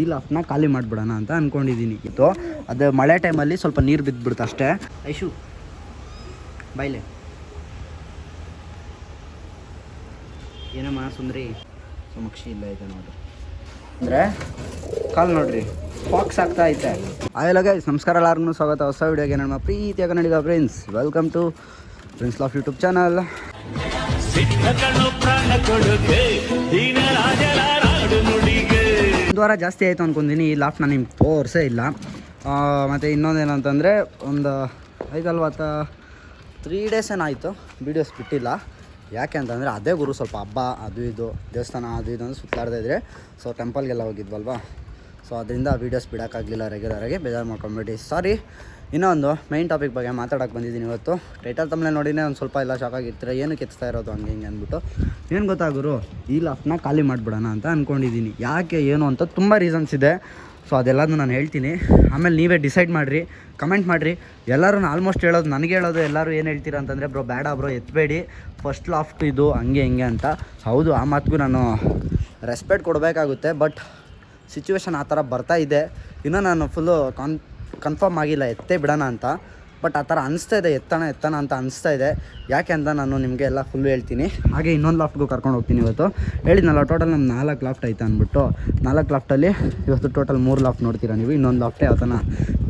ಈ ಲಾಫ್ನ ಖಾಲಿ ಮಾಡಿಬಿಡೋಣ ಅಂತ ಅಂದ್ಕೊಂಡಿದ್ದೀನಿ ಇತ್ತು ಅದು ಮಳೆ ಟೈಮಲ್ಲಿ ಸ್ವಲ್ಪ ನೀರು ಬಿದ್ದುಬಿಡ್ತು ಅಷ್ಟೇ. ಐಶು ಬಾಯ್ಲೆ ಏನಮ್ಮ ಸುಂದ್ರಿ? ಸುಮಕ್ಷಿ ಇಲ್ಲ ಇದೆ ನೋಡ್ರಿ. ಅಂದರೆ ಕಾಲ್ ನೋಡ್ರಿ ಫಾಕ್ಸ್ ಆಗ್ತಾ ಐತೆ. ಆಯಲ್ಲ ಗೈಸ್ ನಮಸ್ಕಾರ ಎಲ್ಲಾರ್ಗೂ ಸ್ವಾಗತ. ಹೊಸ ವಿಡಿಯೋಗೆ ನಮ್ಮ ಪ್ರೀತಿಯಾಗ Kannadiga friends welcome to friends laugh YouTube channel ವಾರ ಜಾಸ್ತಿ ಆಯಿತು ಅನ್ಕೊಂತೀನಿ, ಈ ಲಾಫ್ ನಾನು ನಿಮ್ಗೆ ತೋರಿಸೇ ಇಲ್ಲ. ಮತ್ತು ಇನ್ನೊಂದೇನು ಅಂತಂದರೆ ಒಂದು ಐದಲ್ವತ್ತ ತ್ರೀ ಡೇಸ್ ಏನಾಯಿತು ವೀಡಿಯೋಸ್ ಬಿಟ್ಟಿಲ್ಲ. ಯಾಕೆ ಅಂತಂದರೆ, ಅದೇ ಗುರು ಸ್ವಲ್ಪ ಹಬ್ಬ, ಅದು ಇದು, ದೇವಸ್ಥಾನ, ಅದು ಇದು ಅಂತ ಸುತ್ತಾಡ್ತಾ ಇದ್ರೆ ಸೊ ಟೆಂಪಲ್ಗೆಲ್ಲ ಹೋಗಿದ್ವಲ್ವಾ? ಸೊ ಅದರಿಂದ ವೀಡಿಯೋಸ್ ಬಿಡೋಕ್ಕಾಗಲಿಲ್ಲ ರೆಗ್ಯುಲರಾಗಿ ಬೇಜಾರು ಮಾಡ್ಕೊಂಬಿಟ್ಟು ಸಾರಿ ಇನ್ನೊಂದು ಮೈನ್ ಟಾಪಿಕ್ ಬಗ್ಗೆ ಮಾತಾಡೋಕೆ ಬಂದಿದ್ದೀನಿ ಇವತ್ತು. ಟೈಟಲ್ ತಮ್ಮನೆ ನೋಡಿನೇ ಒಂದು ಸ್ವಲ್ಪ ಎಲ್ಲ ಶಾಕ್ ಆಗಿರ್ತೀರ ಏನು ಕೆತ್ತಾ ಇರೋದು, ಹಂಗೆ ಹಿಂಗೆ ಅಂದ್ಬಿಟ್ಟು. ಏನು ಗೊತ್ತಾ ಗುರು, ಈ ಲಾಫ್ಟ್ನ ಖಾಲಿ ಮಾಡಿಬಿಡೋಣ ಅಂತ ಅಂದ್ಕೊಂಡಿದ್ದೀನಿ ಯಾಕೆ, ಏನು ಅಂತ ತುಂಬ ರೀಸನ್ಸ್ ಇದೆ. ಸೊ ಅದೆಲ್ಲದನ್ನು ನಾನು ಹೇಳ್ತೀನಿ. ಆಮೇಲೆ ನೀವೇ ಡಿಸೈಡ್ ಮಾಡಿರಿ ಕಮೆಂಟ್ ಮಾಡಿರಿ. ಎಲ್ಲರೂ ಆಲ್ಮೋಸ್ಟ್ ಹೇಳೋದು, ನನಗೆ ಹೇಳೋದು, ಎಲ್ಲರೂ ಏನು ಹೇಳ್ತೀರಾ ಅಂತಂದರೆ, ಬ್ರೋ, ಬೇಡ ಬ್ರೋ ಎತ್ತಬೇಡಿ ಫಸ್ಟ್ ಲಾಫ್ಟ್ ಇದು, ಹಂಗೆ ಹಿಂಗೆ ಅಂತ. ಹೌದು, ಆ ಮಾತಿಗೂ ನಾನು ರೆಸ್ಪೆಕ್ಟ್ ಕೊಡಬೇಕಾಗುತ್ತೆ ಬಟ್ ಸಿಚುವೇಶನ್ ಆ ಥರ ಬರ್ತಾ ಇದೆ. ಇನ್ನೂ ನಾನು ಫುಲ್ಲು ಕಾನ್ ಕನ್ಫರ್ಮ್ ಆಗಿಲ್ಲ, ಎತ್ತೇ ಬಿಡೋಣ ಅಂತ. ಬಟ್ ಆ ಥರ ಅನಿಸ್ತಾ ಇದೆ, ಎತ್ತಣ ಎತ್ತಣ ಅಂತ ಅನಿಸ್ತಾ ಇದೆ. ಯಾಕೆ ಅಂತ ನಾನು ನಿಮಗೆ ಎಲ್ಲ ಫುಲ್ಲು ಹೇಳ್ತೀನಿ. ಹಾಗೆ ಇನ್ನೊಂದು ಲಾಫ್ಟ್ಗೂ ಕರ್ಕೊಂಡು ಹೋಗ್ತೀನಿ ಇವತ್ತು. ಹೇಳಿದ್ನಲ್ಲ ಟೋಟಲ್ ನಮ್ಮ ನಾಲ್ಕು ಲಾಫ್ಟ್ ಆಯ್ತು ಅಂದ್ಬಿಟ್ಟು. ನಾಲ್ಕು ಲಾಫ್ಟಲ್ಲಿ ಇವತ್ತು ಟೋಟಲ್ ಮೂರು ಲಾಫ್ಟ್ ನೋಡ್ತೀರಾ ನೀವು? ಇನ್ನೊಂದು ಲಾಫ್ಟೇ ಯಾವತ್ತನ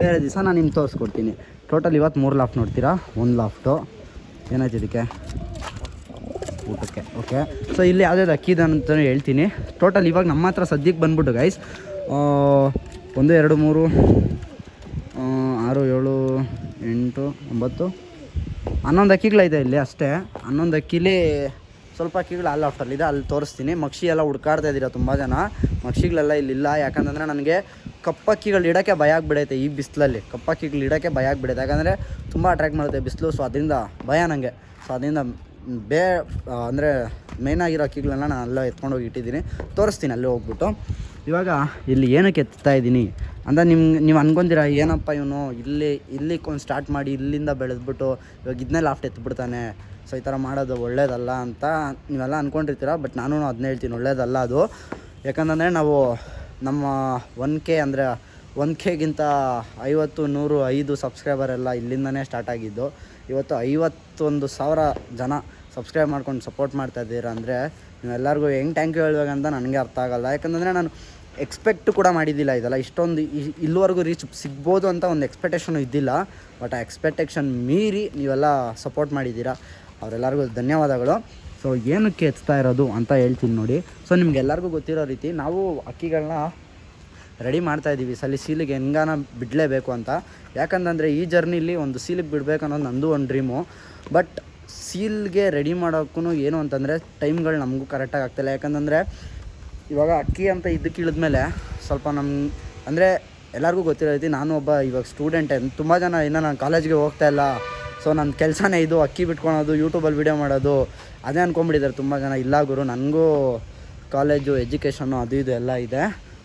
ಬೇರೆ ದಿವಸ ನಾನು ನಿಮ್ಗೆ ತೋರಿಸ್ಕೊಡ್ತೀನಿ. ಟೋಟಲ್ ಇವತ್ತು ಮೂರು ಲಾಫ್ಟ್ ನೋಡ್ತೀರಾ? ಒಂದು ಲಾಫ್ಟು ಏನಾಯ್ತು ಇದಕ್ಕೆ? ಊಟಕ್ಕೆ ಓಕೆ ಸೊ ಇಲ್ಲಿ ಯಾವುದ್ಯಾವ್ದು ಅಕ್ಕಿ ಇದೆ ಅಂತ ಹೇಳ್ತೀನಿ. ಟೋಟಲ್ ಇವಾಗ ನಮ್ಮ ಹತ್ರ ಸದ್ಯಕ್ಕೆ ಬಂದ್ಬಿಟ್ಟು ಗೈಸ್ ಒಂದು, ಎರಡು, ಮೂರು ಆರು, ಏಳು, ಎಂಟು, ಒಂಬತ್ತು. ಹನ್ನೊಂದು ಅಕ್ಕಿಗಳೈತೆ ಇಲ್ಲಿ ಅಷ್ಟೇ. ಹನ್ನೊಂದು ಅಕ್ಕಿಲಿ ಸ್ವಲ್ಪ ಅಕ್ಕಿಗಳು ಅಲ್ಲಿ ಆಫ್ಟಲ್ಲಿದೆ ಅಲ್ಲಿ ತೋರಿಸ್ತೀನಿ. ಮಕ್ಷಿ ಎಲ್ಲ ಹುಡ್ಕಾಡ್ತಾ ಇದ್ದೀರಾ ತುಂಬ ಜನ. ಮಕ್ಷಿಗಳೆಲ್ಲ ಇಲ್ಲಿಲ್ಲ ಯಾಕಂತಂದರೆ ನನಗೆ ಕಪ್ಪಕ್ಕಿಗಳು ಇಡೋಕ್ಕೆ ಭಯ ಆಗಿಬಿಡೈತೆ ಈ ಬಿಸಿಲಲ್ಲಿ. ಕಪ್ಪಕ್ಕಿಗಳು ಇಡೋಕ್ಕೆ ಭಯ ಆಗಿಬಿಡೈತೆ. ಯಾಕಂದರೆ ತುಂಬ ಅಟ್ರ್ಯಾಕ್ಟ್ ಮಾಡುತ್ತೆ ಬಿಸಿಲು ಸೊ ಅದರಿಂದ ಭಯ ನನಗೆ ಸೊ ಅದರಿಂದ ಬೇ ಅಂದರೆ ಮೇಯ್ನಾಗಿರೋ ಅಕ್ಕಿಗಳನ್ನ ನಾನು ಅಲ್ಲೇ ಎತ್ಕೊಂಡೋಗಿ ಇಟ್ಟಿದ್ದೀನಿ. ತೋರಿಸ್ತೀನಿ, ಅಲ್ಲಿ ಹೋಗ್ಬಿಟ್ಟು. ಇವಾಗ ಇಲ್ಲಿ ಏನಕ್ಕೆ ಎತ್ತಾ ಇದ್ದೀನಿ? ಅಂದರೆ ನಿಮ್ಗೆ, ನೀವು ಅನ್ಕೊಂತೀರ, ಏನಪ್ಪ ಇವನು, ಇಲ್ಲಿ ಇಲ್ಲಿ ಒಂದು ಸ್ಟಾರ್ಟ್ ಮಾಡಿ ಇಲ್ಲಿಂದ ಬೆಳೆದ್ಬಿಟ್ಟು, ಇವಾಗ ಇದನ್ನೇ ಲಾಫ್ಟ್ ಎತ್ಬಿಡ್ತಾನೆ. ಸೊ ಈ ಥರ ಮಾಡೋದು ಒಳ್ಳೇದಲ್ಲ ಅಂತ ನೀವೆಲ್ಲ ಅಂದ್ಕೊಂಡಿರ್ತೀರ ಬಟ್ ನಾನು ಅದನ್ನ ಹೇಳ್ತೀನಿ, ಒಳ್ಳೇದಲ್ಲ ಅದು. ಯಾಕಂತಂದರೆ ನಾವು ನಮ್ಮ ಒನ್ ಕೆ ಅಂದರೆ ಒನ್ ಕೆಗಿಂತ ಐವತ್ತು, ನೂರು, ಐದು ಸಬ್ಸ್ಕ್ರೈಬರ್ ಎಲ್ಲ ಇಲ್ಲಿಂದನೇ ಸ್ಟಾರ್ಟ್ ಆಗಿದ್ದು. ಇವತ್ತು ಐವತ್ತೊಂದು ಸಾವಿರ ಜನ ಸಬ್ಸ್ಕ್ರೈಬ್ ಮಾಡ್ಕೊಂಡು ಸಪೋರ್ಟ್ ಮಾಡ್ತಾ ಇದ್ದೀರಾ ಅಂದರೆ, ನೀವೆಲ್ಲರಿಗೂ ಹೆಂಗೆ ಥ್ಯಾಂಕ್ ಯು ಹೇಳ್ಬೇಕಂತ ನನಗೆ ಅರ್ಥ ಆಗಲ್ಲ. ಯಾಕಂತಂದರೆ ನಾನು ಎಕ್ಸ್ಪೆಕ್ಟ್ ಕೂಡ ಮಾಡಿದ್ದಿಲ್ಲ ಇದೆಲ್ಲ. ಇಷ್ಟೊಂದು ಇಲ್ಲಿವರೆಗೂ ರೀಚ್ ಸಿಗ್ಬೋದು ಅಂತ ಒಂದು ಎಕ್ಸ್ಪೆಕ್ಟೇಷನು ಇದ್ದಿಲ್ಲ. ಬಟ್ ಆ ಎಕ್ಸ್ಪೆಕ್ಟೇಷನ್ ಮೀರಿ ನೀವೆಲ್ಲ ಸಪೋರ್ಟ್ ಮಾಡಿದ್ದೀರಾ. ಅವರೆಲ್ಲರಿಗೂ ಧನ್ಯವಾದಗಳು. ಸೊ ಏನಕ್ಕೆ ಹೆಚ್ಚ್ತಾ ಇರೋದು ಅಂತ ಹೇಳ್ತೀನಿ ನೋಡಿ. ಸೊ ನಿಮ್ಗೆಲ್ಲರಿಗೂ ಗೊತ್ತಿರೋ ರೀತಿ ನಾವು ಅಕ್ಕಿಗಳನ್ನ ರೆಡಿ ಮಾಡ್ತಾ ಇದ್ದೀವಿ. ಸಲ ಸೀಲಿಗೆ ಹೆಂಗಾನ ಬಿಡಲೇಬೇಕು ಅಂತ. ಯಾಕಂತಂದರೆ ಈ ಜರ್ನಿಲಿ ಒಂದು ಸೀಲಿಗೆ ಬಿಡಬೇಕು ಅನ್ನೋದು ನಂದು ಒಂದು ಡ್ರೀಮು ಬಟ್ ಸೀಲ್ಗೆ ರೆಡಿ ಮಾಡೋಕ್ಕೂ ಏನು ಅಂತಂದರೆ ಟೈಮ್ಗಳು ನಮಗೂ ಕರೆಕ್ಟಾಗಿ ಆಗ್ತಿಲ್ಲ. ಯಾಕಂತಂದರೆ ಇವಾಗ ಅಕ್ಕಿ ಅಂತ ಇದಕ್ಕೆ ಇಳಿದ್ಮೇಲೆ ಸ್ವಲ್ಪ ನಮ್ಮ ಅಂದರೆ ಎಲ್ಲರಿಗೂ ಗೊತ್ತಿರೋ ರೀತಿ ನಾನು ಒಬ್ಬ ಇವಾಗ ಸ್ಟೂಡೆಂಟೇ ತುಂಬ ಜನ ಇನ್ನೂ ನಾನು ಕಾಲೇಜ್ಗೆ ಹೋಗ್ತಾ ಇಲ್ಲ. ಸೊ ನನ್ನ ಕೆಲಸನೇ ಇದು, ಅಕ್ಕಿ ಬಿಟ್ಕೊಳೋದು ಯೂಟ್ಯೂಬಲ್ಲಿ ವೀಡಿಯೋ ಮಾಡೋದು, ಅದೇ ಅಂದ್ಕೊಂಬಿಟ್ಟಿದ್ದಾರೆ ತುಂಬ ಜನ. ಇಲ್ಲ ಗುರು, ನನಗೂ ಕಾಲೇಜು ಎಜುಕೇಷನು ಅದು ಇದು ಎಲ್ಲ ಇದೆ.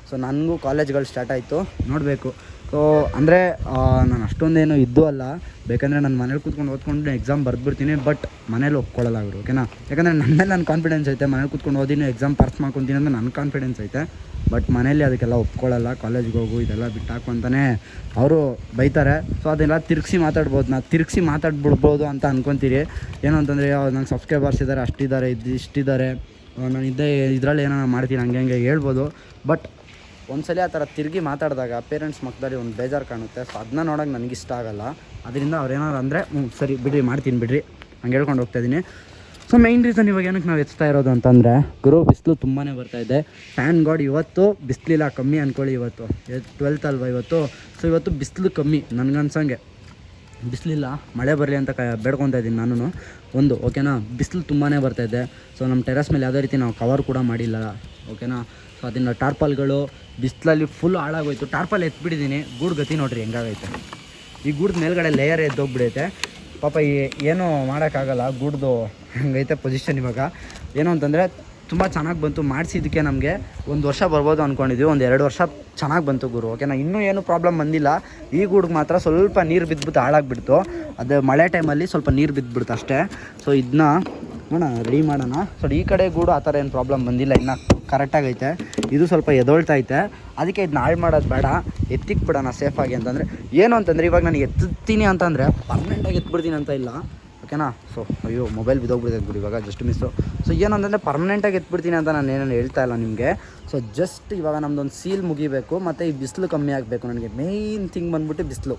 ಸೊ ನನಗೂ ಕಾಲೇಜ್ಗಳು ಸ್ಟಾರ್ಟ್ ಆಯಿತು. ನೋಡಬೇಕು. ಸೊ ಅಂದರೆ ನಾನು ಅಷ್ಟೊಂದೇನು ಇದ್ದು ಅಲ್ಲ. ಬೇಕಂದರೆ ನಾನು ಮನೇಲಿ ಕೂತ್ಕೊಂಡು ಓದ್ಕೊಂಡು ಎಕ್ಸಾಮ್ ಬರೆದ್ಬಿಡ್ತೀನಿ ಬಟ್ ಮನೇಲಿ ಒಪ್ಕೊಳ್ಳಲ್ಲ ಅವರು ಓಕೆನಾ ಯಾಕಂದರೆ ನನ್ನ ಮೇಲೆ ನನ್ನ ಕಾನ್ಫಿಡೆನ್ಸ್ ಐತೆ. ಮನೇಲಿ ಕೂತ್ಕೊಂಡು ಓದಿನಿ ಎಕ್ಸಾಮ್ ಪಾಸ್ ಮಾಡ್ಕೊತೀನಿ ಅಂತ ನನ್ನ ಕಾನ್ಫಿಡೆನ್ಸ್ ಐತೆ. ಬಟ್ ಮನೇಲಿ ಅದಕ್ಕೆಲ್ಲ ಒಪ್ಕೊಳ್ಳಲ್ಲ ಕಾಲೇಜ್ಗೆ ಹೋಗು, ಇದೆಲ್ಲ ಬಿಟ್ಟಾಕು ಅಂತಲೇ ಅವರು ಬೈತಾರೆ. ಸೊ ಅದೆಲ್ಲ ತಿರುಗಿಸಿ ಮಾತಾಡ್ಬೋದು ನಾ ತಿರುಗಿಸಿ ಮಾತಾಡ್ಬಿಡ್ಬೋದು ಅಂತ ಅನ್ಕೊತೀರಿ. ಏನು ಅಂತಂದರೆ ನಂಗೆ ಸಬ್ಸ್ಕ್ರೈಬರ್ಸ್ ಇದ್ದಾರೆ ಅಷ್ಟಿದ್ದಾರೆ ಇದು ಇಷ್ಟಿದ್ದಾರೆ ನಾನು ಇದ್ದೇ, ಇದರಲ್ಲಿ ಏನೋ ಮಾಡ್ತೀನಿ, ಹಂಗೆ ಹಂಗೆ ಹೇಳ್ಬೋದು. ಬಟ್ ಒಂದ್ಸಲಿ ಆ ಥರ ತಿರುಗಿ ಮಾತಾಡಿದಾಗ ಪೇರೆಂಟ್ಸ್ ಮಕ್ಕಳಲ್ಲಿ ಒಂದು ಬೇಜಾರು ಕಾಣುತ್ತೆ. ಸೊ ಅದನ್ನ ನೋಡೋಕೆ ಇಷ್ಟ ಆಗಲ್ಲ. ಅದರಿಂದ ಅವ್ರೇನಾದ್ರು ಅಂದರೆ ಹ್ಞೂ ಸರಿ, ಬಿಡ್ರಿ, ಮಾಡ್ತೀನಿ, ಬಿಡ್ರಿ. ಹಂಗೆ ಹೇಳ್ಕೊಂಡು ಹೋಗ್ತಾ ಇದ್ದೀನಿ ಸೊ ಮೈನ್ ರೀಸನ್ ಇವಾಗ ಏನಕ್ಕೆ ನಾವು ಹೆಚ್ತಾ ಇರೋದು ಅಂತಂದರೆ, ಗುರು ಬಿಸಿಲು ತುಂಬಾ ಇದೆ. ಫ್ಯಾನ್ ಗಾಡ್ ಇವತ್ತು ಬಿಸಿಲಿಲ್ಲ ಕಮ್ಮಿ ಅಂದ್ಕೊಳ್ಳಿ ಇವತ್ತು. ಟ್ವೆಲ್ತ್ ಅಲ್ವಾ ಇವತ್ತು? ಸೊ ಇವತ್ತು ಬಿಸಿಲು ಕಮ್ಮಿ ನನಗನ್ಸಂಗೆ. ಬಿಸಿಲಿಲ್ಲ, ಮಳೆ ಬರಲಿ ಅಂತ ಕ, ಬೇಡ್ಕೊತಾ ಇದ್ದೀನಿ ನಾನು ಒಂದು ಓಕೆನಾ ಬಿಸಿಲು ತುಂಬಾ ಬರ್ತಾಯಿದೆ ಸೊ ನಮ್ಮ ಟೆರಸ್ ಮೇಲೆ ಯಾವುದೇ ರೀತಿ ನಾವು ಕವರ್ ಕೂಡ ಮಾಡಿಲ್ಲ. ಓಕೆನಾ ಸೊ ಅದನ್ನು ಟಾರ್ಪಲ್ಗಳು ಬಿಸಿಲಲ್ಲಿ ಫುಲ್ ಹಾಳಾಗೋಯ್ತು. ಟಾರ್ಪಲ್ ಎತ್ಬಿಟ್ಟಿದ್ದೀನಿ ಗೂಡ್ ಗತಿ ನೋಡ್ರಿ, ಹೆಂಗಾಗೈತೆ. ಈ ಗೂಡ್ದು ಮೇಲ್ಗಡೆ ಲೇಯರ್ ಎದ್ದೋಗ್ಬಿಡೈತೆ ಪಾಪ ಏನೂ ಮಾಡೋಕ್ಕಾಗಲ್ಲ, ಗೂಡ್ದು ಹಂಗೈತೆ ಪೊಸಿಷನ್ ಇವಾಗ. ಏನು ಅಂತಂದರೆ ತುಂಬ ಚೆನ್ನಾಗಿ ಬಂತು. ಮಾಡಿಸಿದ್ದಕ್ಕೆ ನಮಗೆ ಒಂದು ವರ್ಷ ಬರ್ಬೋದು ಅಂದ್ಕೊಂಡಿದ್ವಿ ಒಂದು ಎರಡು ವರ್ಷ ಚೆನ್ನಾಗಿ ಬಂತು ಗುರು. ಓಕೆನಾ ಇನ್ನೂ ಏನು ಪ್ರಾಬ್ಲಮ್ ಬಂದಿಲ್ಲ. ಈ ಗೂಡ್ಗೆ ಮಾತ್ರ ಸ್ವಲ್ಪ ನೀರು ಬಿದ್ದುಬಿಟ್ಟು ಹಾಳಾಗ್ಬಿಡ್ತು. ಅದು ಮಳೆ ಟೈಮಲ್ಲಿ ಸ್ವಲ್ಪ ನೀರು ಬಿದ್ದುಬಿಡ್ತು ಅಷ್ಟೇ. ಸೊ ಇದನ್ನ ನೋಡೋಣ ರೆಡಿ ಮಾಡೋಣ. ಸೊ ಈ ಕಡೆ ಗೂಡು ಆ ಥರ ಏನು ಪ್ರಾಬ್ಲಮ್ ಬಂದಿಲ್ಲ. ಇನ್ನು ಕರೆಕ್ಟಾಗೈತೆ ಇದು ಸ್ವಲ್ಪ ಎದೊಳ್ತೈತೆ ಅದಕ್ಕೆ ಇದನ್ನ ಹಾಳು ಮಾಡೋದು ಬೇಡ. ಎತ್ತಿಕ್ ಬಿಡೋಣ ಸೇಫಾಗಿ ಅಂತಂದರೆ. ಏನು ಅಂತಂದರೆ, ಇವಾಗ ನಾನು ಎತ್ತೀನಿ ಅಂತಂದರೆ ಪರ್ಮನೆಂಟಾಗಿ ಎತ್ಬಿಡ್ತೀನಿ ಅಂತ ಇಲ್ಲ. ಓಕೆನಾ ಸೊ ಅಯ್ಯೋ ಮೊಬೈಲ್ ಬಿದ್ದೋಗ್ಬಿಡ್ತೈತೆ ಬಿಡಿ ಇವಾಗ ಜಸ್ಟ್ ಮಿಸ್ಸು ಸೊ ಏನು ಅಂತಂದರೆ ಪರ್ಮನೆಂಟಾಗಿ ಎತ್ಬಿಡ್ತೀನಿ ಅಂತ ನಾನು ಏನೇನು ಹೇಳ್ತಾ ಇಲ್ಲ ನಿಮಗೆ. ಸೊ ಜಸ್ಟ್ ಇವಾಗ ನಮ್ದೊಂದು ಸೀಲ್ ಮುಗಿಬೇಕು. ಮತ್ತು ಈ ಬಿಸಿಲು ಕಮ್ಮಿ ಆಗಬೇಕು. ನನಗೆ ಮೇಯ್ನ್ ಥಿಂಗ್ ಬಂದ್ಬಿಟ್ಟು ಬಿಸಿಲು.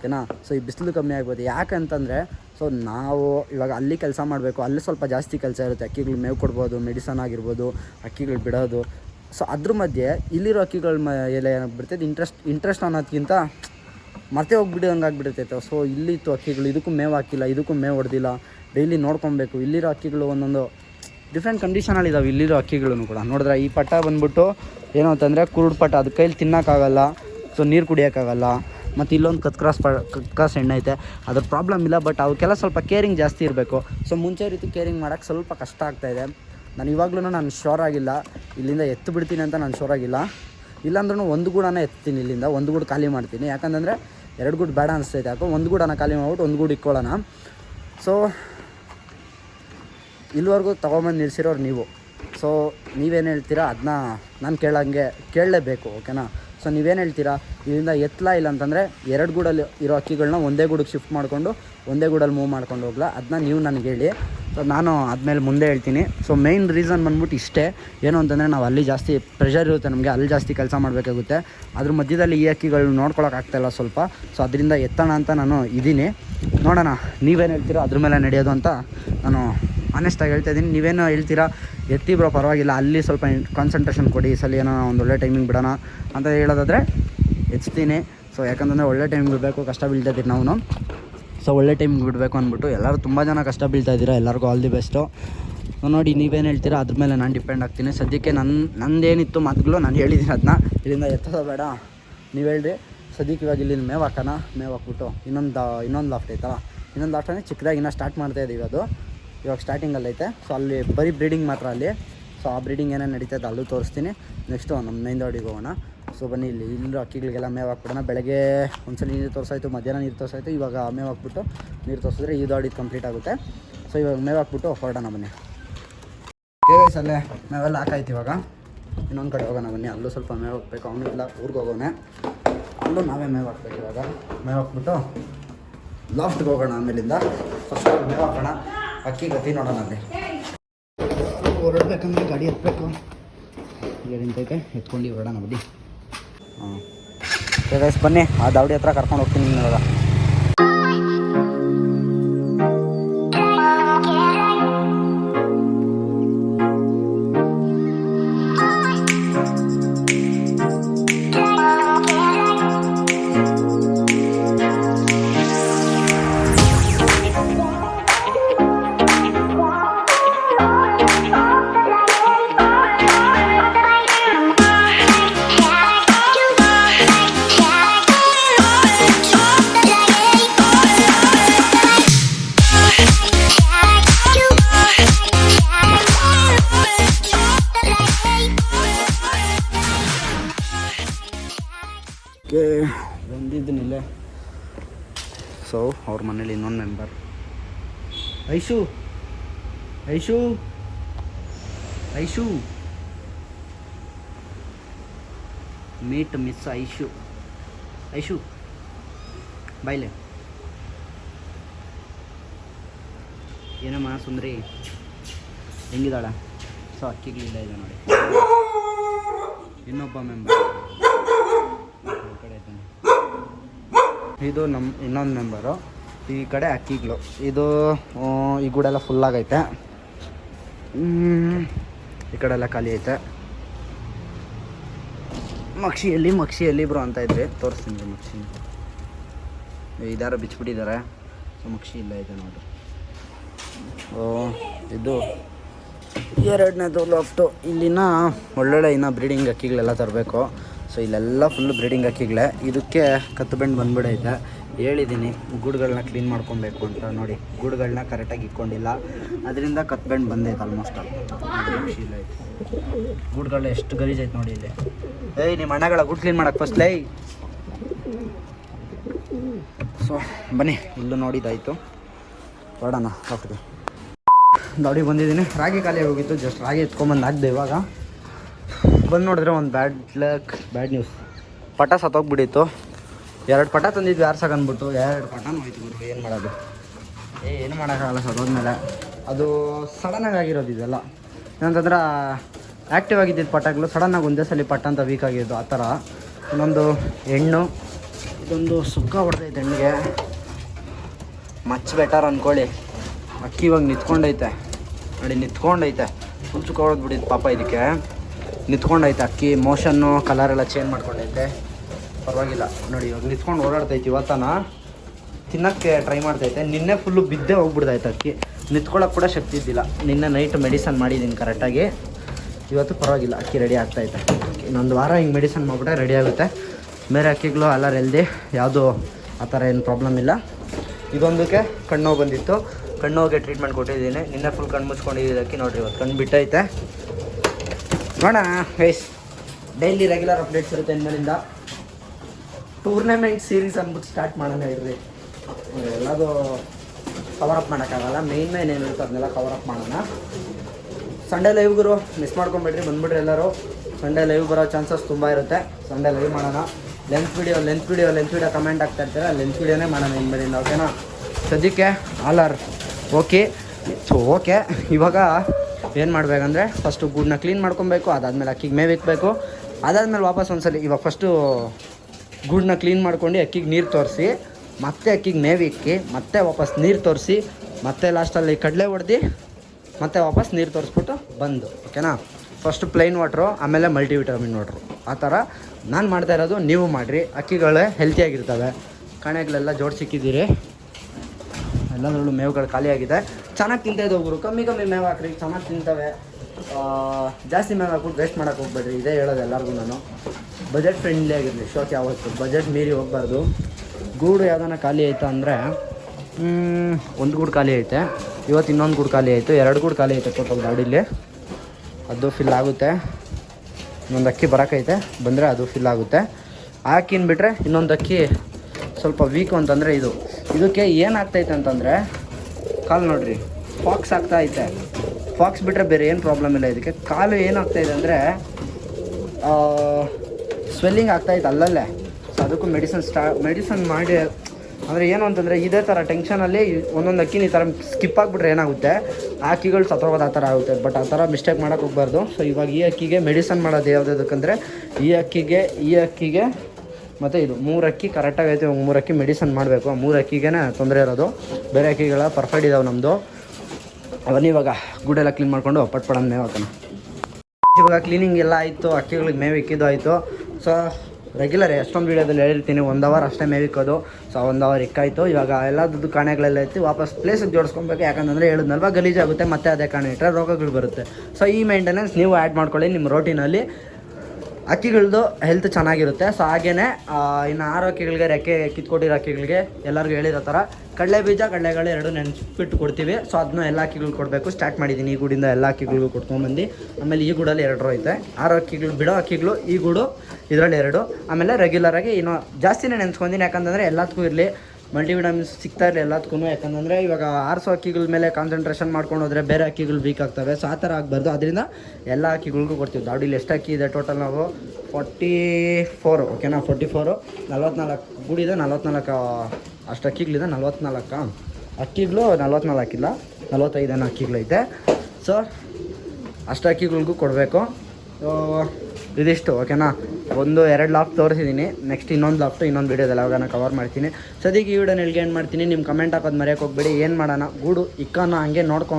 ಓಕೆನಾ ಸೊ ಈ ಬಿಸಿಲು ಕಮ್ಮಿ ಆಗ್ಬೋದು. ಯಾಕಂತಂದರೆ ಸೊ ನಾವು ಇವಾಗ ಅಲ್ಲಿ ಕೆಲಸ ಮಾಡಬೇಕು, ಅಲ್ಲಿ ಸ್ವಲ್ಪ ಜಾಸ್ತಿ ಕೆಲಸ ಇರುತ್ತೆ. ಅಕ್ಕಿಗಳು ಮೇವು ಕೊಡ್ಬೋದು, ಮೆಡಿಸನ್ ಆಗಿರ್ಬೋದು, ಅಕ್ಕಿಗಳು ಬಿಡೋದು. ಸೊ ಅದ್ರ ಮಧ್ಯೆ ಇಲ್ಲಿರೋ ಅಕ್ಕಿಗಳ ಮ ಎಲ್ಲ ಏನಾಗ್ಬಿಡ್ತೈತೆ ಇಂಟ್ರೆಸ್ಟ್ ಇಂಟ್ರೆಸ್ಟ್ ಅನ್ನೋದಕ್ಕಿಂತ ಮತ್ತೆ ಹೋಗ್ಬಿಡೋಂಗೆ ಆಗ್ಬಿಡ್ತೈತೆ ಸೊ ಇಲ್ಲಿತ್ತು ಅಕ್ಕಿಗಳು, ಇದಕ್ಕೂ ಮೇವು ಹಾಕಿಲ್ಲ, ಇದಕ್ಕೂ ಮೇವು ಹೊಡೆದಿಲ್ಲ. ಡೈಲಿ ನೋಡ್ಕೊಬೇಕು. ಇಲ್ಲಿರೋ ಅಕ್ಕಿಗಳು ಒಂದೊಂದು ಡಿಫ್ರೆಂಟ್ ಕಂಡೀಷನಲ್ಲಿ ಇದಾವೆ ಇಲ್ಲಿರೋ ಅಕ್ಕಿಗಳನ್ನು ಕೂಡ. ನೋಡಿದ್ರೆ ಈ ಪಟ್ಟ ಬಂದ್ಬಿಟ್ಟು ಏನು ಅಂತಂದರೆ ಕುರುಡು ಪಟ್ಟ, ಅದು ಕೈಲಿ ತಿನ್ನೋಕ್ಕಾಗಲ್ಲ. ಸೊ ನೀರು ಕುಡಿಯೋಕ್ಕಾಗಲ್ಲ. ಮತ್ತು ಇಲ್ಲೊಂದು ಕತ್ಕ್ರಾಸ್ ಪ, ಕತ್ಕ್ರಾಸ್ ಎಣ್ಣೆ ಐತೆ. ಅದ್ರ ಪ್ರಾಬ್ಲಮ್ ಇಲ್ಲ ಬಟ್ ಅವಕ್ಕೆಲ್ಲ ಸ್ವಲ್ಪ ಕೇರಿಂಗ್ ಜಾಸ್ತಿ ಇರಬೇಕು. ಸೊ ಮುಂಚೆ ರೀತಿ ಕೇರಿಂಗ್ ಮಾಡೋಕ್ಕೆ ಸ್ವಲ್ಪ ಕಷ್ಟ ಆಗ್ತಾಯಿದೆ ನಾನು ಇವಾಗಲೂ ನಾನು ಶೋರ್ ಆಗಿಲ್ಲ. ಇಲ್ಲಿಂದ ಎತ್ತು ಬಿಡ್ತೀನಿ ಅಂತ ನಾನು ಶೋರ್ ಆಗಿಲ್ಲ. ಇಲ್ಲಾಂದ್ರೂ ಒಂದು ಗೂಡನ ಎತ್ತೀನಿ ಇಲ್ಲಿಂದ. ಒಂದು ಗೂಡು ಖಾಲಿ ಮಾಡ್ತೀನಿ. ಯಾಕಂತಂದರೆ ಎರಡು ಗೂಡು ಬೇಡ ಅನಿಸ್ತೈತೆ. ಯಾಕೋ ಒಂದು ಗೂಡನ ಖಾಲಿ ಮಾಡ್ಬಿಟ್ಟು ಒಂದು ಗೂಡು ಇಕ್ಕೊಳ್ಳೋಣ. ಸೊ ಇಲ್ಲಿವರೆಗೂ ತೊಗೊಂಬಂದು ನಿಲ್ಲಿಸಿರೋರು ನೀವು. ಸೊ ನೀವೇನು ಹೇಳ್ತೀರಾ? ಅದನ್ನ ನಾನು ಕೇಳೋಂಗೆ ಕೇಳಲೇಬೇಕು ಓಕೆನಾ ಸೊ ನೀವೇನು ಹೇಳ್ತೀರಾ? ಇದರಿಂದ ಎತ್ತಲ ಇಲ್ಲ ಅಂತಂದರೆ ಎರಡು ಗೂಡಲ್ಲಿ ಇರೋ ಅಕ್ಕಿಗಳನ್ನ ಒಂದೇ ಗೂಡಕ್ಕೆ ಶಿಫ್ಟ್ ಮಾಡಿಕೊಂಡು, ಒಂದೇ ಗೂಡಲ್ಲಿ ಮೂವ್ ಮಾಡ್ಕೊಂಡು ಹೋಗ್ಲಾ? ಅದನ್ನ ನೀವು ನನಗೆ ಹೇಳಿ. ಸೊ ನಾನು ಆದಮೇಲೆ ಮುಂದೆ ಹೇಳ್ತೀನಿ. ಸೊ ಮೇಯ್ನ್ ರೀಸನ್ ಬಂದ್ಬಿಟ್ಟು ಇಷ್ಟೇ. ಏನು ಅಂತಂದರೆ ನಾವು ಅಲ್ಲಿ ಜಾಸ್ತಿ ಪ್ರೆಷರ್ ಇರುತ್ತೆ ನಮಗೆ, ಅಲ್ಲಿ ಜಾಸ್ತಿ ಕೆಲಸ ಮಾಡಬೇಕಾಗುತ್ತೆ. ಅದ್ರ ಮಧ್ಯದಲ್ಲಿ ಈ ಅಕ್ಕಿಗಳು ನೋಡ್ಕೊಳಕ್ಕಾಗ್ತಾಯಿಲ್ಲ ಸ್ವಲ್ಪ. ಸೊ ಅದರಿಂದ ಎತ್ತೋಣ ಅಂತ ನಾನು ಇದ್ದೀನಿ ನೋಡೋಣ, ನೀವೇನು ಹೇಳ್ತೀರೋ? ಅದ್ರ ಮೇಲೆ ನಡೆಯೋದು ಅಂತ ನಾನು ಆನೆಸ್ಟಾಗಿ ಹೇಳ್ತಾ ಇದ್ದೀನಿ ನೀವೇನೋ ಹೇಳ್ತೀರಾ? ಎತ್ತಿ ಬ್ರೋ ಪರವಾಗಿಲ್ಲ. ಅಲ್ಲಿ ಸ್ವಲ್ಪ ಕಾನ್ಸಂಟ್ರೇಷನ್ ಕೊಡಿ. ಸಲ ಏನೋ ಒಂದು ಒಳ್ಳೆ ಟೈಮಿಂಗ್ ಬಿಡೋಣ ಅಂತ ಹೇಳೋದಾದರೆ ಎಚ್ತೀನಿ ಸೊ ಯಾಕಂತಂದರೆ ಒಳ್ಳೆ ಟೈಮ್ ಬಿಡಬೇಕು. ಕಷ್ಟ ಬೀಳ್ತಾ ಇದ್ದೀರಿ ನಾವು. ಸೊ ಒಳ್ಳೆ ಟೈಮ್ಗೆ ಬಿಡಬೇಕು ಅಂದ್ಬಿಟ್ಟು ಎಲ್ಲರೂ ತುಂಬ ಜನ ಕಷ್ಟ ಬೀಳ್ತಾ ಇದ್ದೀರಾ, ಎಲ್ಲರಿಗೂ ಆಲ್ ದಿ ಬೆಸ್ಟು ನೋಡಿ ನೀವೇನು ಹೇಳ್ತೀರಾ, ಅದ್ರ ಮೇಲೆ ನಾನು ಡಿಪೆಂಡ್ ಆಗ್ತೀನಿ. ಸದ್ಯಕ್ಕೆ ನನ್ನ ನಂದೇನಿತ್ತು ಮಾತುಗಳು, ನಾನು ಹೇಳಿದ್ದೀನಿ ಅದನ್ನ ಇಲ್ಲಿಂದ ಎತ್ತದ ಬೇಡ. ನೀವು ಹೇಳ್ರಿ. ಸದ್ಯಕ್ಕೆ ಇವಾಗ ಇಲ್ಲಿಂದ ಮೇವು ಹಾಕೋಣ ಮೇವು ಹಾಕ್ಬಿಟ್ಟು. ಇನ್ನೊಂದು ಇನ್ನೊಂದು ಲಾಫ್ಟ್ ಐತಲ್ಲ? ಇನ್ನೊಂದು ಲಾಫ್ಟ್ ಚಿಕ್ಕದಾಗಿ ಇನ್ನೂ ಸ್ಟಾರ್ಟ್ ಮಾಡ್ತಾ ಇದ್ದೀವಿ ಅದು. ಇವಾಗ ಸ್ಟಾರ್ಟಿಂಗಲ್ಲೈತೆ ಸೊ ಅಲ್ಲಿ ಬರೀ ಬ್ರೀಡಿಂಗ್ ಮಾತ್ರ ಅಲ್ಲಿ. ಸೊ ಆ ಬ್ರೀಡಿಂಗ್ ಏನೇನು ನಡೀತೈತೆ ಅಲ್ಲೂ ತೋರಿಸ್ತೀನಿ. ನೆಕ್ಸ್ಟು ನಮ್ಮ ನೈಂದೋಡಿಗೆ ಹೋಗೋಣ. ಸೊ ಬನ್ನಿ, ಇಲ್ಲಿ ಇಲ್ಲೂ ಅಕ್ಕಿಗಳಿಗೆಲ್ಲ ಮೇವು ಹಾಕ್ಬಿಡೋಣ. ಬೆಳಗ್ಗೆ ಒಂದ್ಸಲ ನೀರು ತೋರಿಸಾಯ್ತು, ಮಧ್ಯಾಹ್ನ ನೀರು ತೋರಿಸಾಯ್ತು, ಇವಾಗ ಮೇವು ಹಾಕ್ಬಿಟ್ಟು ನೀರು ತೋರಿಸಿದ್ರೆ ಈ ದಾಡಿ ಕಂಪ್ಲೀಟ್ ಆಗುತ್ತೆ. ಸೊ ಇವಾಗ ಮೇವು ಹಾಕ್ಬಿಟ್ಟು ಹೊರಡೋಣ ಬನ್ನಿ. ಅಲ್ಲೇ ಮೇವೆಲ್ಲ ಹಾಕಾಯ್ತು ಇವಾಗ. ಇನ್ನೊಂದು ಕಡೆ ಹೋಗೋಣ ಬನ್ನಿ. ಅಲ್ಲೂ ಸ್ವಲ್ಪ ಮೇವು ಹಾಕ್ಬೇಕು. ಅವನು ಇಲ್ಲ, ಊರಿಗೆ ಹೋಗೋಣ ಅಲ್ಲೂ ನಾವೇ ಮೇವು ಹಾಕ್ಬೇಕು ಇವಾಗ. ಮೇವು ಹಾಕ್ಬಿಟ್ಟು ಲಾಫ್ಟ್ಗೆ ಹೋಗೋಣ ಆಮೇಲಿಂದ. ಫಸ್ಟ್ ಮೇವು ಹಾಕೋಣ. ಅಕ್ಕಿ ಗತಿ ನೋಡೋಣ ಅಲ್ಲಿ. ಹೊರಡ್ಬೇಕಂದ್ರೆ ಗಾಡಿ ಹತ್ಬೇಕು ನಿಂತೈತೆ, ಎತ್ಕೊಂಡು ಹೊರಡೋಣ ಬಡ್ಡಿ ಹಾಂ ಬನ್ನಿ. ಆ ದಾವಡಿ ಹತ್ರ ಕರ್ಕೊಂಡು ಹೋಗ್ತೀನಿ ಇವಾಗ ಅವ್ರ ಮನೇಲಿ ಇನ್ನೊಂದು member Aishu! Aishu! Aishu! Meet miss Aishu. Aishu! ಬಾಯ್ಲೆ. ಏನಮ್ಮ ಸುಂದ್ರಿ ಹೆಂಗಿದಾಳ ಸೊ ಅಕ್ಕಿಗಳಿಲ್ಲ ಇದೆ ನೋಡಿ. ಇನ್ನೊಬ್ಬ ಮೆಂಬರ್. ಇದು ನಮ್ಮ ಇನ್ನೊಂದು ಮೆಂಬರು ಈ ಕಡೆ ಅಕ್ಕಿಗಳು. ಇದು ಈ ಗೂಡೆಲ್ಲ ಫುಲ್ ಆಗೈತೆ. ಹ್ಮ್, ಈ ಕಡೆ ಎಲ್ಲ ಖಾಲಿ ಐತೆ. ಮಕ್ಷಿ ಎಲ್ಲಿ ಮಕ್ಷಿ ಎಲ್ಲಿ ಬ್ರೋ ಅಂತ ಇದ್ರಿ ತೋರಿಸ್ತೀನಿ ಮಕ್ಷಿ. ಇದಾರ ಬಿಚ್ಚಿಬಿಟ್ಟಿದ್ದಾರೆ ಸೊ ಮಕ್ಷಿ ಇಲ್ಲ ಇದೆ ನೋಡಿ ಓ ಇದು ಎರಡನೇದು ಲಾಫ್ಟು ಇಲ್ಲಿನ ಒಳ್ಳೊಳ್ಳೆ ಇನ್ನು ಬ್ರೀಡಿಂಗ್ ಅಕ್ಕಿಗಳೆಲ್ಲ ತರಬೇಕು. ಸೊ ಇಲ್ಲೆಲ್ಲ ಫುಲ್ಲು ಬ್ರೀಡಿಂಗ್ ಅಕ್ಕಿಗಳೇ. ಇದಕ್ಕೆ ಕತ್ತು ಬೆಂಡ್ ಬಂದ್ಬಿಡೈತೆ. ಹೇಳಿದ್ದೀನಿ ಗೂಡುಗಳನ್ನ ಕ್ಲೀನ್ ಮಾಡ್ಕೊಬೇಕು ಅಂತ ನೋಡಿ. ಗೂಡುಗಳನ್ನ ಕರೆಕ್ಟಾಗಿ ಇಟ್ಕೊಂಡಿಲ್ಲ. ಅದರಿಂದ ಕತ್ಬೆಂಡ್ ಬಂದೈತೆ ಆಲ್ಮೋಸ್ಟ್ ಐತೆ ಗೂಡುಗಳು ಎಷ್ಟು ಗಲೀಜ್ ನೋಡಿ ಇಲ್ಲಿ. ಏಯ್ ನಿಮ್ಮ ಅಣ್ಣಗಳ ಗುಡ್ ಕ್ಲೀನ್ ಮಾಡಕ್ಕೆ ಫಸ್ಟ್ ಲೈ. ಸೊ ಬನ್ನಿ, ಇಲ್ಲೂ ನೋಡಿದ್ದಾಯಿತು ಹೊರಡೋಣ ಲಾಫ್ಟ್ಗೆ ದಾಡಿ ಬಂದಿದ್ದೀನಿ. ರಾಗಿ ಖಾಲಿ ಹೋಗಿತ್ತು ಜಸ್ಟ್ ರಾಗಿ ಎತ್ಕೊಂಬಂದು ಹಾಕಿದೆ ಇವಾಗ. ಬಂದು ನೋಡಿದ್ರೆ ಒಂದು ಬ್ಯಾಡ್ ಲಕ್ ಬ್ಯಾಡ್ ನ್ಯೂಸ್ ಪಟ ಸತ್ತೋಗ್ಬಿಟ್ಟಿತ್ತು ಎರಡು ಪಟ ತಂದಿದ್ವಿ ಯಾರು ಅಂದ್ಬಿಟ್ಟು. ಎರಡು ಪಟನೂ ಹೋಯ್ತು ಗುರು, ಏನು ಮಾಡೋದು? ಏ, ಏನು ಮಾಡೋಕ್ಕಾಗಲ್ಲ ಸದೋದ್ಮೇಲೆ ಅದು ಸಡನ್ನಾಗಿ ಆಗಿರೋದು ಇದೆಲ್ಲ. ಏನಂತಂದ್ರೆ ಆ್ಯಕ್ಟಿವ್ ಆಗಿದ್ದಿದ್ದು ಪಟಾಗಳು ಸಡನ್ನಾಗಿ ಒಂದೇ ಸಲ ಪಟ್ಟ ಅಂತ ವೀಕ್ ಆಗಿದ್ದು ಆ ಥರ. ಇನ್ನೊಂದು ಹೆಣ್ಣು, ಇದೊಂದು ಸುಕ್ಕ ಹೊಡೆದೈತೆ ಹೆಣ್ಣಿಗೆ ಮಚ್ ಬೆಟರ್ ಅಂದ್ಕೊಳ್ಳಿ ಅಕ್ಕಿ ಇವಾಗ ನಿಂತ್ಕೊಂಡೈತೆ. ನೋಡಿ, ನಿಂತ್ಕೊಂಡೈತೆ. ಫುಲ್ ಸುಕ್ಕ ಹೊಡೆದ್ಬಿಟ್ಟಿದ್ದು ಪಾಪ ಇದಕ್ಕೆ. ನಿಂತ್ಕೊಂಡೈತೆ ಅಕ್ಕಿ ಮೋಷನ್ನು ಕಲರ್ ಎಲ್ಲ ಚೇಂಜ್ ಮಾಡ್ಕೊಂಡೈತೆ. ಪರವಾಗಿಲ್ಲ. ನೋಡಿ, ಇವಾಗ ನಿಂತ್ಕೊಂಡು ಓಡಾಡ್ತೈತಿ ಇವತ್ತನ. ತಿನ್ನೋಕ್ಕೆ ಟ್ರೈ ಮಾಡ್ತೈತೆ ನಿನ್ನೆ ಫುಲ್ಲು ಬಿದ್ದೇ ಹೋಗ್ಬಿಡ್ತೈತೆ ಅಕ್ಕಿ. ನಿಂತ್ಕೊಳ್ಳೋಕೆ ಕೂಡ ಶಕ್ತಿ ಇದ್ದಿಲ್ಲ. ನಿನ್ನೆ ನೈಟ್ ಮೆಡಿಸನ್ ಮಾಡಿದ್ದೀನಿ ಕರೆಕ್ಟಾಗಿ ಇವತ್ತು ಪರವಾಗಿಲ್ಲ, ಅಕ್ಕಿ ರೆಡಿ ಆಗ್ತೈತೆ ಇನ್ನೊಂದು ವಾರ ಹಿಂಗೆ ಮೆಡಿಸನ್ ಮಾಡಿಬಿಟ್ರೆ ರೆಡಿ ಆಗುತ್ತೆ. ಬೇರೆ ಅಕ್ಕಿಗಳು ಅಲ್ಲರ್ ಹೆಲ್ದಿ ಯಾವುದೂ ಆ ಥರ ಏನು ಪ್ರಾಬ್ಲಮ್ ಇಲ್ಲ. ಇದೊಂದಕ್ಕೆ ಕಣ್ಣು ಬಂದಿತ್ತು. ಕಣ್ಣೋಗೆ ಟ್ರೀಟ್ಮೆಂಟ್ ಕೊಟ್ಟಿದ್ದೀನಿ. ನಿನ್ನೆ ಫುಲ್ ಕಣ್ಣು ಮುಚ್ಕೊಂಡಿದ್ದೀನಿ ಅಕ್ಕಿ ನೋಡ್ರಿ, ಇವತ್ತು ಕಣ್ಣು ಬಿಟ್ಟೈತೆ. ನೋಡೋಣ ವೈಸ್ ಡೈಲಿ ರೆಗ್ಯುಲರ್ ಅಪ್ಡೇಟ್ಸ್ ಇರುತ್ತೆ ಇನ್ಮೇಲಿಂದ. ಟೂರ್ನಮೆಂಟ್ ಸೀರೀಸ್ ಅಂದ್ಬಿಟ್ಟು ಸ್ಟಾರ್ಟ್ ಮಾಡೋಣ ಇರ್ರಿ. ಎಲ್ಲದು ಕವರ್ ಅಪ್ ಮಾಡೋಕ್ಕಾಗಲ್ಲ. ಮೇನ್ ಮೇನ್ ಏನಿರುತ್ತೆ ಅದನ್ನೆಲ್ಲ ಕವರ್ ಅಪ್ ಮಾಡೋಣ. ಸಂಡೇ ಲೈವ್ ಗುರು ಮಿಸ್ ಮಾಡ್ಕೊಂಬಿಡ್ರಿ, ಬಂದ್ಬಿಡ್ರಿ ಎಲ್ಲರೂ. ಸಂಡೇ ಲೈವ್ ಬರೋ ಚಾನ್ಸಸ್ ತುಂಬ ಇರುತ್ತೆ. ಸಂಡೇ ಲೈವ್ ಮಾಡೋಣ. Length video length video length video comment ಆಗ್ತಾ ಇರ್ತೀರ ಲೆಂತ್ ವಿಡಿಯೋನೇ ಮಾಡೋಣ ಇನ್ಮೇಲಿಂದ ಓಕೆನಾ ಸದ್ಯಕ್ಕೆ all are okay so okay ಇವಾಗ ಏನು ಮಾಡಬೇಕಂದ್ರೆ ಫಸ್ಟು ಗೂಡನ್ನ ಕ್ಲೀನ್ ಮಾಡ್ಕೊಬೇಕು, ಅದಾದಮೇಲೆ ಅಕ್ಕಿಗೆ ಮೇವಿಕ್ಬೇಕು ಅದಾದಮೇಲೆ ವಾಪಸ್ ಒಂದ್ಸಲಿ, ಇವಾಗ ಫಸ್ಟು ಗೂಡನ್ನ ಕ್ಲೀನ್ ಮಾಡ್ಕೊಂಡು ಅಕ್ಕಿಗೆ ನೀರು ತೋರಿಸಿ, ಮತ್ತೆ ಅಕ್ಕಿಗೆ ಮೇವಿಕ್ಕಿ ಮತ್ತೆ ವಾಪಸ್ ನೀರು ತೋರಿಸಿ, ಮತ್ತೆ ಲಾಸ್ಟಲ್ಲಿ ಕಡಲೆ ಹೊಡೆದು ಮತ್ತೆ ವಾಪಸ್ ನೀರು ತೋರಿಸ್ಬಿಟ್ಟು ಬಂದು ಓಕೆನಾ ಫಸ್ಟ್ ಪ್ಲೈನ್ ವಾಟ್ರು ಆಮೇಲೆ ಮಲ್ಟಿ ವಿಟಮಿನ್ ವಾಟ್ರು ಆ ಥರ ನಾನು ಮಾಡ್ತಾ ಇರೋದು ನೀವು ಮಾಡಿರಿ. ಅಕ್ಕಿಗಳೇ ಹೆಲ್ತಿಯಾಗಿರ್ತವೆ ಕಣೆಗಳೆಲ್ಲ ಜೋಡಿಸಿಕ್ಕಿದ್ದೀರಿ ಎಲ್ಲದರಲ್ಲೂ ಮೇವುಗಳು ಖಾಲಿಯಾಗಿದೆ ಚೆನ್ನಾಗಿ ತಿಂತಾ ಇದ್ದೋಗ್ರು ಗುರು ಕಮ್ಮಿ ಕಮ್ಮಿ ಮೇವು ಹಾಕ್ರಿ. ಚೆನ್ನಾಗಿ ತಿಂತವೆ. ಜಾಸ್ತಿ ಮೇವು ಹಾಕ್ಬಿಟ್ಟು ವೇಸ್ಟ್ ಮಾಡೋಕೆ ಹೋಗ್ಬೇಡ್ರಿ. ಇದೇ ಹೇಳೋದು ಎಲ್ಲರಿಗೂ ನಾನು ಬಜೆಟ್ ಫ್ರೆಂಡ್ಲಿ ಆಗಿರಲಿ, ಶೋಕ್ ಯಾವತ್ತು ಬಜೆಟ್ ಮೀರಿ ಹೋಗ್ಬಾರ್ದು. ಗೂಡು ಯಾವ್ದಾನ ಖಾಲಿ ಆಯ್ತು ಅಂದರೆ ಒಂದು ಗೂಡು ಖಾಲಿ ಐತೆ. ಇವತ್ತು ಇನ್ನೊಂದು ಗೂಡು ಖಾಲಿ ಆಯಿತು. ಎರಡು ಗೂಡು ಖಾಲಿ ಐತೆ ಟೋಟಲ್ ಗಾಡೀಲಿ. ಅದು ಫಿಲ್ ಆಗುತ್ತೆ. ಇನ್ನೊಂದು ಅಕ್ಕಿ ಬರೋಕ್ಕೈತೆ ಬಂದರೆ ಅದು ಫಿಲ್ ಆಗುತ್ತೆ. ಅಕ್ಕಿನ ಬಿಟ್ಟರೆ ಇನ್ನೊಂದು ಅಕ್ಕಿ ಸ್ವಲ್ಪ ವೀಕು ಅಂತಂದರೆ ಇದು. ಇದಕ್ಕೆ ಏನಾಗ್ತೈತೆ ಅಂತಂದರೆ, ಕಾಲು ನೋಡ್ರಿ ಫಾಕ್ಸ್ ಆಗ್ತಾ ಐತೆ. ಫಾಕ್ಸ್ ಬಿಟ್ಟರೆ ಬೇರೆ ಏನು ಪ್ರಾಬ್ಲಮ್ ಇಲ್ಲ. ಇದಕ್ಕೆ ಕಾಲು ಏನಾಗ್ತಾಯಿದೆ ಅಂದರೆ ಸ್ವೆಲ್ಲಿಂಗ್ ಆಗ್ತಾಯಿತ್ತು ಅಲ್ಲಲ್ಲೇ ಸೊ ಅದಕ್ಕೂ ಮೆಡಿಸನ್ ಸ್ಟಾ ಮೆಡಿಸನ್ ಮಾಡಿ, ಅಂದರೆ ಏನು ಅಂತಂದರೆ ಇದೇ ಥರ ಟೆನ್ಷನಲ್ಲಿ ಒಂದೊಂದು ಅಕ್ಕಿನ ಈ ಥರ ಸ್ಕಿಪ್ ಆಗಿಬಿಟ್ರೆ ಏನಾಗುತ್ತೆ? ಆ ಅಕ್ಕಿಗಳು ಸತ್ತೋಗೋದು ಆ ಥರ ಆಗುತ್ತೆ. ಬಟ್ ಆ ಥರ ಮಿಸ್ಟೇಕ್ ಮಾಡೋಕೆ ಹೋಗ್ಬಾರ್ದು. ಸೊ ಇವಾಗ ಈ ಅಕ್ಕಿಗೆ ಮೆಡಿಸನ್ ಮಾಡೋದು ಯಾವುದಕ್ಕಂದರೆ, ಈ ಅಕ್ಕಿಗೆ ಈ ಅಕ್ಕಿಗೆ ಮತ್ತು ಇದು ಮೂರು ಅಕ್ಕಿ ಕರೆಕ್ಟಾಗಿ ಐತೆ. ಮೂರು ಅಕ್ಕಿ ಮೆಡಿಸನ್ ಮಾಡಬೇಕು. ಆ ಮೂರು ಅಕ್ಕಿಗೇ ತೊಂದರೆ ಇರೋದು. ಬೇರೆ ಅಕ್ಕಿಗಳ ಪರ್ಫೆಕ್ಟ್ ಇದಾವೆ ನಮ್ಮದು ಅವನ್ನ ಇವಾಗ ಗೂಡೆಲ್ಲ ಕ್ಲೀನ್ ಮಾಡಿಕೊಂಡು ಪಟ್ ಮೇವು ಹಾಕೋಣ. ಇವಾಗ ಕ್ಲೀನಿಂಗ್ ಎಲ್ಲ ಆಯಿತು. ಅಕ್ಕಿಗಳಿಗೆ ಮೇವು ಇಕ್ಕಿದ್ದು ಆಯಿತು. ಸೊ ರೆಗ್ಯುಲರ್ ಎಷ್ಟೊಂದು ವೀಡಿಯೋದಲ್ಲಿ ಹೇಳಿರ್ತೀನಿ, ಒಂದು ಅವರ್ ಅಷ್ಟೇ ಮೇವಿಕ್ಕೋದು ಸೊ ಒಂದು ಅವರ್ ಇಕ್ಕಾಯಿತು. ಇವಾಗ ಎಲ್ಲದದ್ದು ಕಾಣೆಗಳೆಲ್ಲ ಐತಿ. ವಾಪಸ್ ಪ್ಲೇಸಿಗೆ ಜೋಡಿಸ್ಕೊಬೇಕು. ಯಾಕಂತಂದರೆ ಹೇಳಿದ್ನಲ್ವ ಗಲೀಜಾಗುತ್ತೆ, ಮತ್ತೆ ಅದೇ ಕಾಣೆ ಇಟ್ಟರೆ ರೋಗಗಳು ಬರುತ್ತೆ. ಸೊ ಈ ಮೇಂಟೆನೆನ್ಸ್ ನೀವು ಆ್ಯಡ್ ಮಾಡ್ಕೊಳ್ಳಿ ನಿಮ್ಮ ರೋಟಿನಲ್ಲಿ ಅಕ್ಕಿಗಳದ್ದು ಹೆಲ್ತ್ ಚೆನ್ನಾಗಿರುತ್ತೆ. ಸೊ ಹಾಗೇನೆ ಇನ್ನು ಆರು ಅಕ್ಕಿಗಳಿಗೆ ರೆಕ್ಕೆ ಕಿತ್ಕೊಟ್ಟಿರೋ ಅಕ್ಕಿಗಳಿಗೆ ಎಲ್ಲರಿಗೂ ಹೇಳಿರೋ ಥರ ಕಡಲೆ ಬೀಜ, ಕಡಲೆಗಳು ಎರಡು ನೆನೆಸ್ಬಿಟ್ಟು ಕೊಡ್ತೀವಿ. ಸೊ ಅದನ್ನ ಎಲ್ಲ ಅಕ್ಕಿಗಳು ಕೊಡಬೇಕು. ಸ್ಟಾರ್ಟ್ ಮಾಡಿದ್ದೀನಿ ಈ ಗೂಡಿಂದ ಎಲ್ಲ ಅಕ್ಕಿಗಳಿಗೂ ಕೊಡ್ಕೊಂಬಂದು ಆಮೇಲೆ ಈ ಗೂಡಲ್ಲಿ ಎರಡು ಐತೆ. ಆರು ಅಕ್ಕಿಗಳು, ಬಿಡೋ ಅಕ್ಕಿಗಳು, ಈ ಗೂಡು, ಇದರಲ್ಲಿ ಎರಡು. ಆಮೇಲೆ ರೆಗ್ಯುಲರಾಗಿ ಇನ್ನೂ ಜಾಸ್ತಿನೇ ನೆನೆಸ್ಕೊಂಡಿನಿ. ಯಾಕಂತಂದರೆ ಎಲ್ಲದಕ್ಕೂ ಇರಲಿ. ಮಲ್ಟಿವಿಟಮಿನ್ಸ್ ಸಿಗ್ತಾ ಇರಲಿಲ್ಲ ಎಲ್ಲದಕ್ಕೂ ಯಾಕಂದ್ರೆ ಇವಾಗ ಆರಿಸೋ ಅಕ್ಕಿಗಳ ಮೇಲೆ ಕಾನ್ಸಂಟ್ರೇಷನ್ ಮಾಡ್ಕೊಂಡು ಹೋದರೆ ಬೇರೆ ಅಕ್ಕಿಗಳು ವೀಕ್ ಆಗ್ತವೆ. ಸೊ ಆ ಥರ ಆಗಬಾರ್ದು. ಅದರಿಂದ ಎಲ್ಲ ಅಕ್ಕಿಗಳಿಗೂ ಕೊಡ್ತೀವಿ. ದಾವಡಿಲಿ ಎಷ್ಟು ಅಕ್ಕಿ ಇದೆ ಟೋಟಲ್ ನಾವು? ಫಾರ್ಟಿ ಫೋರು ಓಕೆನಾ ಫೋರ್ಟಿ ಫೋರು ನಲ್ವತ್ನಾಲ್ಕು ಗೂಡಿದೆ, ನಲ್ವತ್ನಾಲ್ಕು, ಅಷ್ಟು ಅಕ್ಕಿಗಳಿದೆ, ನಲ್ವತ್ನಾಲ್ಕು. ಅಕ್ಕಿಗಳು ನಲ್ವತ್ನಾಲ್ಕಿಲ್ಲ ನಲ್ವತ್ತೈದನ ಅಕ್ಕಿಗಳೈತೆ. ಸೊ ಅಷ್ಟು ಅಕ್ಕಿಗಳಿಗೂ ಕೊಡಬೇಕು. ಇದಿಷ್ಟು ಓಕೆನಾ ಒಂದು, ಎರಡು ಲಾಫ್ ತೋರಿಸಿದ್ದೀನಿ ನೆಕ್ಸ್ಟ್ ಇನ್ನೊಂದು ಲಾಫ್ಟು ಇನ್ನೊಂದು ವೀಡಿಯೋದಲ್ಲಿ ನಾನು ಕವರ್ ಮಾಡ್ತೀನಿ. ಸದ್ಯಕ್ಕೆ ಈ ವಿಡಿಯೋನ ಇಲ್ಲಿಗೆ ಏನು ಮಾಡ್ತೀನಿ ನಿಮ್ಮ ಕಮೆಂಟ್ ಹಾಕೋದು ಮರೆಯೋಕೆ ಹೋಗ್ಬೇಡಿ. ಏನು ಮಾಡೋಣ? ಗೂಡು ಇಕ್ಕನ ಹಂಗೆ ನೋಡ್ಕೊ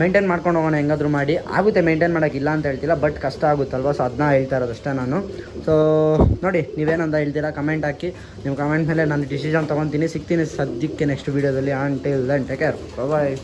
ಮೇಂಟೈನ್ ಮಾಡ್ಕೊಂಡು ಹೋಗೋಣ ಹೆಂಗಾದ್ರೂ ಮಾಡಿ. ಆಗುತ್ತೆ ಮೇಂಟೈನ್ ಮಾಡೋಕ್ಕಿಲ್ಲ ಅಂತ ಹೇಳ್ತಿಲ್ಲ ಬಟ್ ಕಷ್ಟ ಆಗುತ್ತಲ್ವ? ಸೊ ಅದನ್ನ ಹೇಳ್ತಾ ಇರೋದಷ್ಟೇ ನಾನು. ಸೊ ನೋಡಿ, ನೀವೇನಂತ ಹೇಳ್ತೀರಾ? ಕಮೆಂಟ್ ಹಾಕಿ. ನಿಮ್ಮ ಕಮೆಂಟ್ ಮೇಲೆ ನಾನು ಡಿಸಿಷನ್ ತೊಗೊತೀನಿ. ಸಿಗ್ತೀನಿ ಸದ್ಯಕ್ಕೆ ನೆಕ್ಸ್ಟ್ ವೀಡಿಯೋದಲ್ಲಿ ಆನ್ ಟೇಲ್ ದನ್ ಕೇರ್ ಬಾಯ್